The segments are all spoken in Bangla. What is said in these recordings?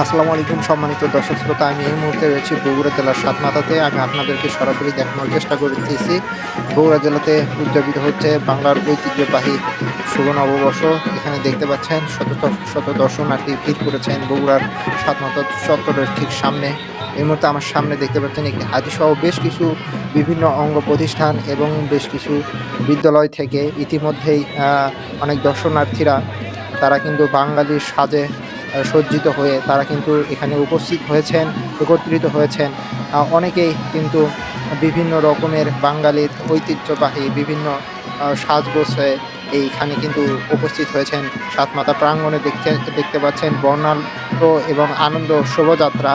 আসসালামু আলাইকুম, সম্মানিত দর্শক শ্রোতা, আমি এই মুহূর্তে রয়েছি বগুড়া জেলার সাতমাথাতে। আমি আপনাদেরকে সরাসরি দেখানোর চেষ্টা করতেছি। বগুড়া জেলাতে উদযাপিত হচ্ছে বাংলার ঐতিহ্যবাহী শুভ নববর্ষ। এখানে দেখতে পাচ্ছেন শত শত দর্শনার্থী ভিড় করেছেন বগুড়ার সাতমাথা চত্বরের ঠিক সামনে। এই মুহূর্তে আমার সামনে দেখতে পাচ্ছেন একটি হাতিসহ বেশ কিছু বিভিন্ন অঙ্গ প্রতিষ্ঠান এবং বেশ কিছু বিদ্যালয় থেকে ইতিমধ্যেই অনেক দর্শনার্থীরা, তারা কিন্তু বাঙালির সাজে সজ্জিত হয়ে তারা কিন্তু এখানে উপস্থিত হয়েছেন, একত্রিত হয়েছেন। অনেকেই কিন্তু বিভিন্ন রকমের বাঙালির ঐতিহ্যবাহী বিভিন্ন সাজগোজ হয়ে এইখানে কিন্তু উপস্থিত হয়েছেন। সাতমাতা প্রাঙ্গণে দেখতে দেখতে পাচ্ছেন বর্ণাঢ্য এবং আনন্দ শোভাযাত্রা।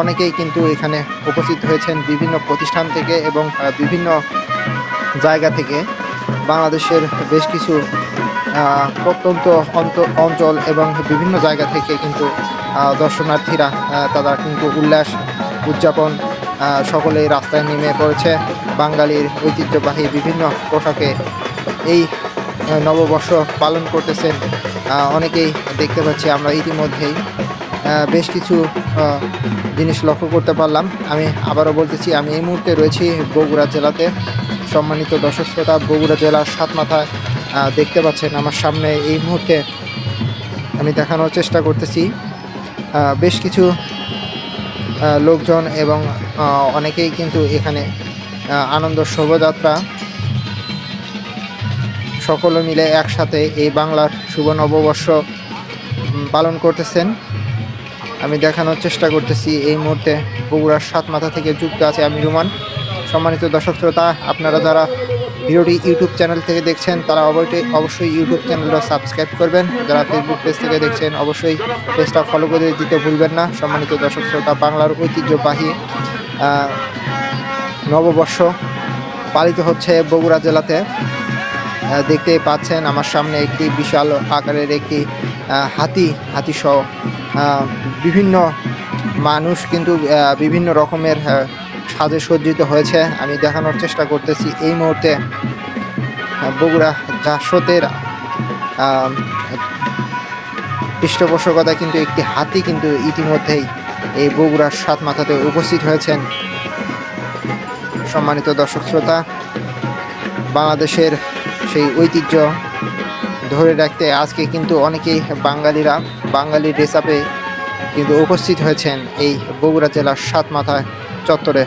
অনেকেই কিন্তু এখানে উপস্থিত হয়েছেন বিভিন্ন প্রতিষ্ঠান থেকে এবং বিভিন্ন জায়গা থেকে। বাংলাদেশের বেশ কিছু প্রত্যন্ত অঞ্চল এবং বিভিন্ন জায়গা থেকে কিন্তু দর্শনার্থীরা তারা কিন্তু উল্লাস উদযাপন সকলেই রাস্তায় নেমে পড়েছে। বাঙালির ঐতিহ্যবাহী বিভিন্ন পোশাকে এই নববর্ষ পালন করতেছেন। অনেকেই দেখতে পাচ্ছি আমরা ইতিমধ্যেই। বেশ কিছু জিনিস লক্ষ্য করতে পারলাম। আমি আবারও বলতেছি, আমি এই মুহূর্তে রয়েছি বগুড়া জেলাতে। সম্মানিত দর্শক শ্রোতা, বগুড়া জেলার সাত মাথায় দেখতে পাচ্ছেন আমার সামনে এই মুহূর্তে আমি দেখানোর চেষ্টা করতেছি। বেশ কিছু লোকজন এবং অনেকেই কিন্তু এখানে আনন্দ শোভাযাত্রা সকলে মিলে একসাথে এই বাংলার শুভ নববর্ষ পালন করতেছেন। আমি দেখানোর চেষ্টা করতেছি এই মুহূর্তে বগুড়ার সাত মাথা থেকে যুক্ত আছে আমি রুমান। সম্মানিত দর্শক শ্রোতা, আপনারা যারা ভিডিওটি ইউটিউব চ্যানেল থেকে দেখছেন, তারা অবশ্যই অবশ্যই ইউটিউব চ্যানেলটা সাবস্ক্রাইব করবেন। যারা ফেসবুক পেজ থেকে দেখছেন, অবশ্যই পেজটা ফলো করে দিতে ভুলবেন না। সম্মানিত দর্শক শ্রোতা, বাংলার ঐতিহ্যবাহী নববর্ষ পালিত হচ্ছে বগুড়া জেলাতে। দেখতেই পাচ্ছেন আমার সামনে একটি বিশাল আকারের একটি হাতি হাতি সহ বিভিন্ন মানুষ কিন্তু বিভিন্ন রকমের সাজে সজ্জিত হয়েছে। আমি দেখানোর চেষ্টা করতেছি এই মুহূর্তে বগুড়া জাসতের আহ, পৃষ্ঠপোষকতায় কিন্তু একটি হাতি কিন্তু ইতিমধ্যেই এই বগুড়ার সাত মাথাতে উপস্থিত হয়েছেন। সম্মানিত দর্শক শ্রোতা বাংলাদেশের সেই ঐতিহ্য ধরে রাখতে আজকে কিন্তু অনেকেই বাঙালিরা, বাঙালি ড্রেস কিন্তু উপস্থিত হয়েছেন এই বগুড়া জেলার সাতমাথা চত্বরে।